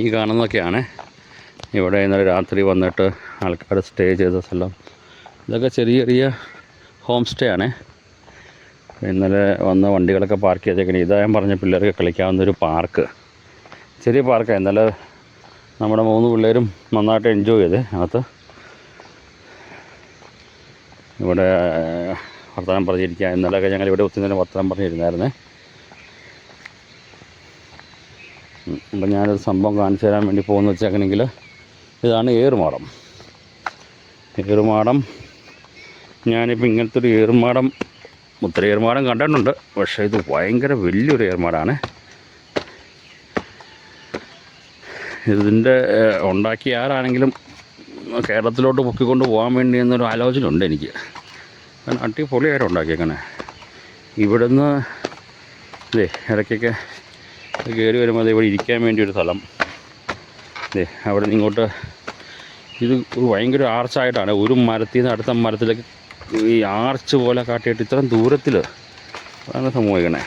ഈ കാണുന്നതൊക്കെയാണ്. ഇവിടെ ഇന്നലെ രാത്രി വന്നിട്ട് ആൾക്കാർ സ്റ്റേ ചെയ്ത സ്ഥലം. ഇതൊക്കെ ചെറിയ ചെറിയ ഹോം സ്റ്റേ ആണ്. ഇന്നലെ വന്ന വണ്ടികളൊക്കെ പാർക്ക് ചെയ്തേക്കണേ. ഇതാ ഞാൻ പറഞ്ഞ പിള്ളേർക്ക് കളിക്കാവുന്ന ഒരു പാർക്ക് ചെറിയ പാർക്കാണ് ഇന്നലെ നമ്മുടെ മൂന്ന് പിള്ളേരും നന്നായിട്ട് എൻജോയ് ചെയ്ത് അകത്ത്. ഇവിടെ വർത്തമാനം പറഞ്ഞിരിക്കുക ഇന്നലെയൊക്കെ ഞങ്ങൾ ഇവിടെ ഒത്തിരി നേരം വർത്തമാനം പറഞ്ഞിരുന്നായിരുന്നേ. അപ്പം ഞാനൊരു സംഭവം കാണിച്ചു തരാൻ വേണ്ടി പോകുന്ന വെച്ചേക്കണമെങ്കിൽ ഇതാണ് ഏറുമാടം. ഏറുമാടം ഞാനിപ്പോൾ ഇങ്ങനത്തെ ഒരു ഏറുമാടം ഒത്തിരി ഏറുമാടം കണ്ടിട്ടുണ്ട് പക്ഷേ ഇത് ഭയങ്കര വലിയൊരു ഏർമാടാണ് ഇതിന്റെ ഉണ്ടാക്കിയ ആരാണെങ്കിലും കേരളത്തിലോട്ട് പൊക്കിക്കൊണ്ട് പോകാൻ വേണ്ടി എന്നൊരു ആലോചന ഉണ്ട് എനിക്ക്. കാരണം അടിപൊളിയായിട്ട് ഉണ്ടാക്കിയേക്കണേ. ഇവിടുന്ന് ഇതേ ഇടയ്ക്കൊക്കെ കയറി വരുമ്പോൾ അത് ഇവിടെ ഇരിക്കാൻ വേണ്ടി ഒരു സ്ഥലം. അതെ അവിടെ ഇങ്ങോട്ട് ഇത് ഒരു ഭയങ്കര ആർച്ചായിട്ടാണ്. ഒരു മരത്തിൽ നിന്ന് അടുത്ത മരത്തിലേക്ക് ഈ ആർച്ച് പോലെ കാട്ടിയിട്ട് ഇത്രയും ദൂരത്തിൽ അതാണ് സംഭവിക്കണേ.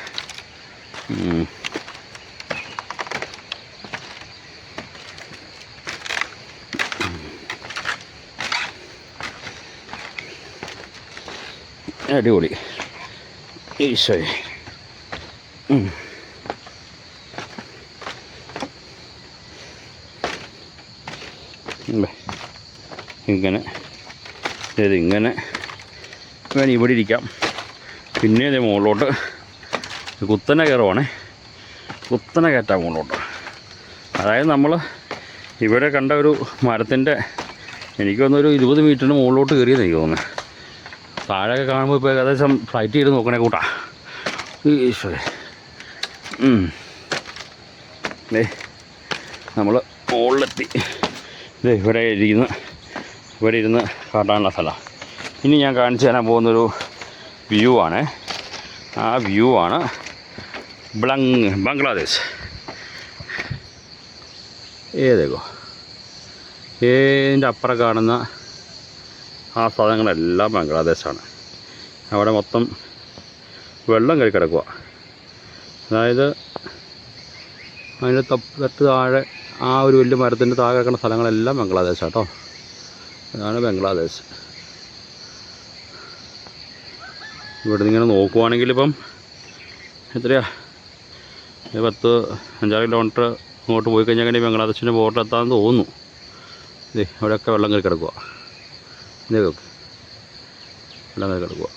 അടിപൊളി. ഈശോയെ. ഇങ്ങനെ. ഇത് ഇങ്ങനെ. വേണം ഇവിടെ ഇരിക്കാം. പിന്നെ ഇത് മുകളിലോട്ട്. കുത്തനെ കയറുവാണേ. കുത്തനെ കയറ്റാം മുകളിലോട്ട്. അതായത് നമ്മൾ ഇവിടെ കണ്ട ഒരു മരത്തിന്റെ എനിക്ക് തോന്നുന്നൊരു ഇരുപത് മീറ്ററിന് മുകളിലോട്ട് കയറിയെന്ന് എനിക്ക് തോന്നുന്നത് താഴെയൊക്കെ കാണുമ്പോൾ ഇപ്പോൾ ഏകദേശം ഫ്ലൈറ്റ് ചെയ്ത് നോക്കണേ കൂട്ടാ. ഈശ്വരേ നമ്മൾ മുകളിലെത്തി. ദേ ഇവിടെ ഇരിക്കുന്ന ഇവിടെ ഇരുന്ന് കാട്ടാനുള്ള സ്ഥലമാണ് ഇനി ഞാൻ കാണിച്ചു തരാൻ പോകുന്നൊരു വ്യൂ ആണ്. ആ വ്യൂ ആണ് ബ്ലങ് ബംഗ്ലാദേശ്. ഏതേക്കോ ഏതിന്റെ അപ്പുറം കാണുന്ന ആ സ്ഥലങ്ങളെല്ലാം ബംഗ്ലാദേശാണ്. അവിടെ മൊത്തം വെള്ളം കയറി കിടക്കുക അതായത് അതിന്റെ തപ്പ് താഴെ ആ ഒരു വലിയ മരത്തിന്റെ താഴെ കിടക്കുന്ന സ്ഥലങ്ങളെല്ലാം ബംഗ്ലാദേശ് കേട്ടോ അതാണ് ബംഗ്ലാദേശ്. ഇവിടെ നിന്ന് ഇങ്ങനെ നോക്കുവാണെങ്കിൽ ഇപ്പം എത്രയാ? പത്ത് അഞ്ചാറ് കിലോമീറ്റർ അങ്ങോട്ട് പോയി കഴിഞ്ഞാൽ കഴിഞ്ഞാൽ ബംഗ്ലാദേശിന്റെ ബോർഡർ എത്താമെന്ന് തോന്നുന്നു. ഇതേ അവിടെയൊക്കെ വെള്ളം കയറി കിടക്കുക ഇതേ വെള്ളം കയറി കിടക്കുക.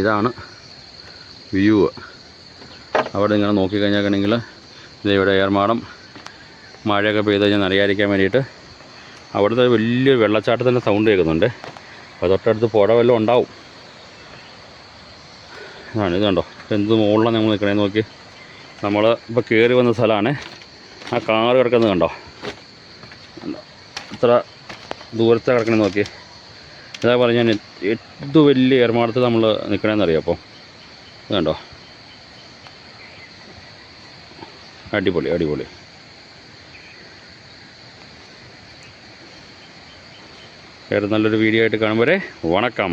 ഇതാണ് വ്യൂ അവിടെ നിങ്ങൾ നോക്കിക്കഴിഞ്ഞാൽ ഇവിടെ ഏർമാടം മഴയൊക്കെ പെയ്ത് കഴിഞ്ഞാൽ നനയാതിരിക്കാൻ വേണ്ടിയിട്ട് അവിടുത്തെ വലിയൊരു വെള്ളച്ചാട്ടത്തിന്റെ സൗണ്ട് കേൾക്കുന്നുണ്ട്. അപ്പോൾ തൊട്ടടുത്ത് പുഴ വല്ലതും ഉണ്ടാവും. ആണ് ഇത് കണ്ടോ? എന്ത് മുകളിലാണ് നമ്മൾ നിൽക്കണേ നോക്കി. നമ്മൾ ഇപ്പോൾ കയറി വന്ന സ്ഥലമാണ്. ആ കാറ് കിടക്കുന്നത് കണ്ടോ? എത്ര ദൂരത്തെ കിടക്കണേ നോക്കി. ഇതാ പറഞ്ഞാൽ എന്ത് വലിയ ഏർമാടത്ത് നമ്മൾ നിൽക്കണമെന്നറിയാം അപ്പോൾ. ഇത് കണ്ടോ? അടിപൊളി അടിപൊളി. വേറെ നല്ലൊരു വീഡിയോ ആയിട്ട് കാണുമ്പോൾ വണക്കം.